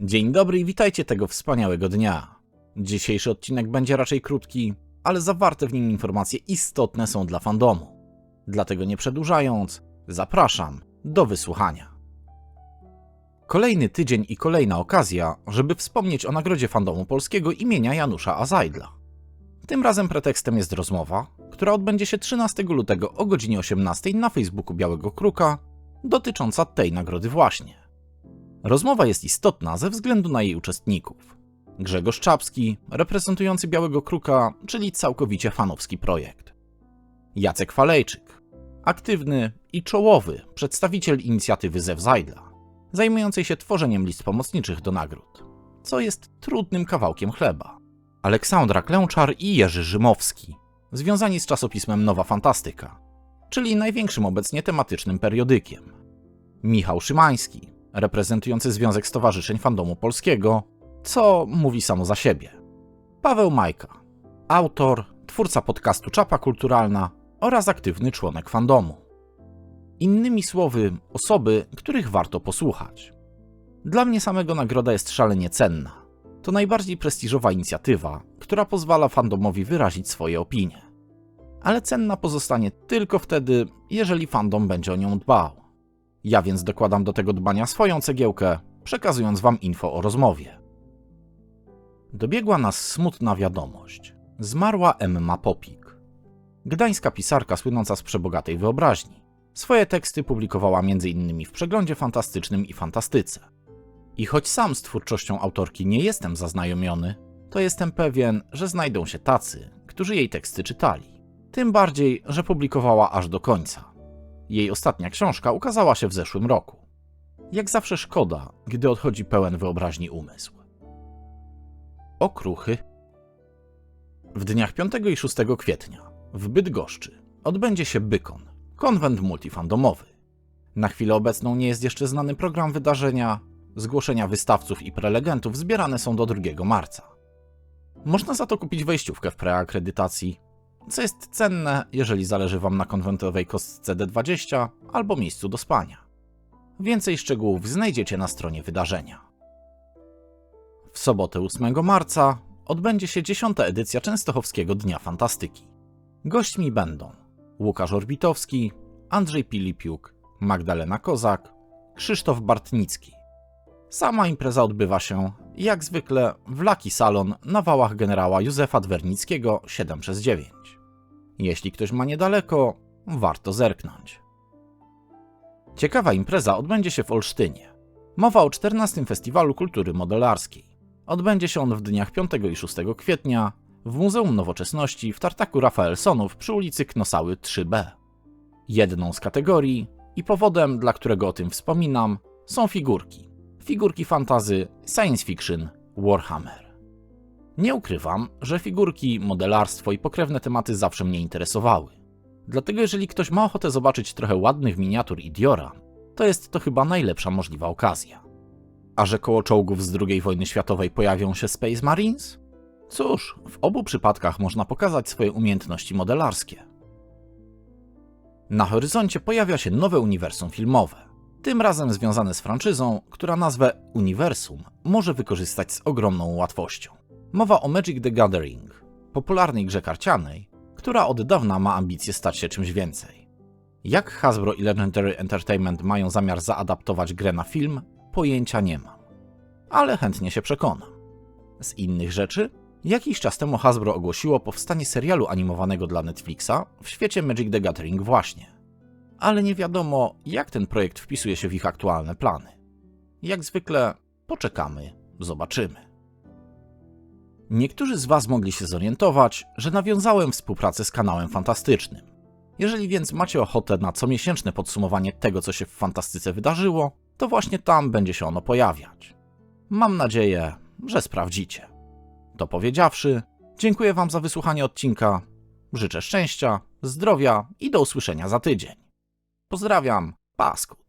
Dzień dobry i witajcie tego wspaniałego dnia. Dzisiejszy odcinek będzie raczej krótki, ale zawarte w nim informacje istotne są dla fandomu. Dlatego nie przedłużając, zapraszam do wysłuchania. Kolejny tydzień i kolejna okazja, żeby wspomnieć o nagrodzie fandomu polskiego imienia Janusza Azajdla. Tym razem pretekstem jest rozmowa, która odbędzie się 13 lutego o godzinie 18 na Facebooku Białego Kruka, dotycząca tej nagrody właśnie. Rozmowa jest istotna ze względu na jej uczestników. Grzegorz Czapski, reprezentujący Białego Kruka, czyli całkowicie fanowski projekt. Jacek Falejczyk, aktywny i czołowy przedstawiciel inicjatywy Zew Zajdla, zajmującej się tworzeniem list pomocniczych do nagród, co jest trudnym kawałkiem chleba. Aleksandra Klęczar i Jerzy Rzymowski, związani z czasopismem Nowa Fantastyka, czyli największym obecnie tematycznym periodykiem. Michał Szymański, reprezentujący Związek Stowarzyszeń Fandomu Polskiego, co mówi samo za siebie. Paweł Majka, autor, twórca podcastu Czapa Kulturalna oraz aktywny członek fandomu. Innymi słowy, osoby, których warto posłuchać. Dla mnie samego nagroda jest szalenie cenna. To najbardziej prestiżowa inicjatywa, która pozwala fandomowi wyrazić swoje opinie. Ale cenna pozostanie tylko wtedy, jeżeli fandom będzie o nią dbał. Ja więc dokładam do tego dbania swoją cegiełkę, przekazując wam info o rozmowie. Dobiegła nas smutna wiadomość. Zmarła Emma Popik. Gdańska pisarka słynąca z przebogatej wyobraźni. Swoje teksty publikowała m.in. w Przeglądzie Fantastycznym i Fantastyce. I choć sam z twórczością autorki nie jestem zaznajomiony, to jestem pewien, że znajdą się tacy, którzy jej teksty czytali. Tym bardziej, że publikowała aż do końca. Jej ostatnia książka ukazała się w zeszłym roku. Jak zawsze szkoda, gdy odchodzi pełen wyobraźni umysł. Okruchy. W dniach 5 i 6 kwietnia w Bydgoszczy odbędzie się Bykon, konwent multifandomowy. Na chwilę obecną nie jest jeszcze znany program wydarzenia. Zgłoszenia wystawców i prelegentów zbierane są do 2 marca. Można za to kupić wejściówkę w preakredytacji, co jest cenne, jeżeli zależy Wam na konwentowej kostce D20 albo miejscu do spania. Więcej szczegółów znajdziecie na stronie wydarzenia. W sobotę 8 marca odbędzie się 10. edycja Częstochowskiego Dnia Fantastyki. Gośćmi będą Łukasz Orbitowski, Andrzej Pilipiuk, Magdalena Kozak, Krzysztof Bartnicki. Sama impreza odbywa się, jak zwykle, w Laki Salon na wałach generała Józefa Dwernickiego 7 przez 9. Jeśli ktoś ma niedaleko, warto zerknąć. Ciekawa impreza odbędzie się w Olsztynie. Mowa o 14. Festiwalu Kultury Modelarskiej. Odbędzie się on w dniach 5 i 6 kwietnia w Muzeum Nowoczesności w tartaku Rafaelsonów przy ulicy Knosały 3B. Jedną z kategorii i powodem, dla którego o tym wspominam, są figurki. Figurki fantazy, science fiction, Warhammer. Nie ukrywam, że figurki, modelarstwo i pokrewne tematy zawsze mnie interesowały. Dlatego jeżeli ktoś ma ochotę zobaczyć trochę ładnych miniatur i Diora, to jest to chyba najlepsza możliwa okazja. A że koło czołgów z II wojny światowej pojawią się Space Marines? Cóż, w obu przypadkach można pokazać swoje umiejętności modelarskie. Na horyzoncie pojawia się nowe uniwersum filmowe. Tym razem związane z franczyzą, która nazwę Uniwersum może wykorzystać z ogromną łatwością. Mowa o Magic the Gathering, popularnej grze karcianej, która od dawna ma ambicje stać się czymś więcej. Jak Hasbro i Legendary Entertainment mają zamiar zaadaptować grę na film, pojęcia nie mam. Ale chętnie się przekonam. Z innych rzeczy, jakiś czas temu Hasbro ogłosiło powstanie serialu animowanego dla Netflixa w świecie Magic the Gathering właśnie. Ale nie wiadomo, jak ten projekt wpisuje się w ich aktualne plany. Jak zwykle, poczekamy, zobaczymy. Niektórzy z Was mogli się zorientować, że nawiązałem współpracę z kanałem Fantastycznym. Jeżeli więc macie ochotę na comiesięczne podsumowanie tego, co się w fantastyce wydarzyło, to właśnie tam będzie się ono pojawiać. Mam nadzieję, że sprawdzicie. To powiedziawszy, dziękuję Wam za wysłuchanie odcinka. Życzę szczęścia, zdrowia i do usłyszenia za tydzień. Pozdrawiam, Paskut.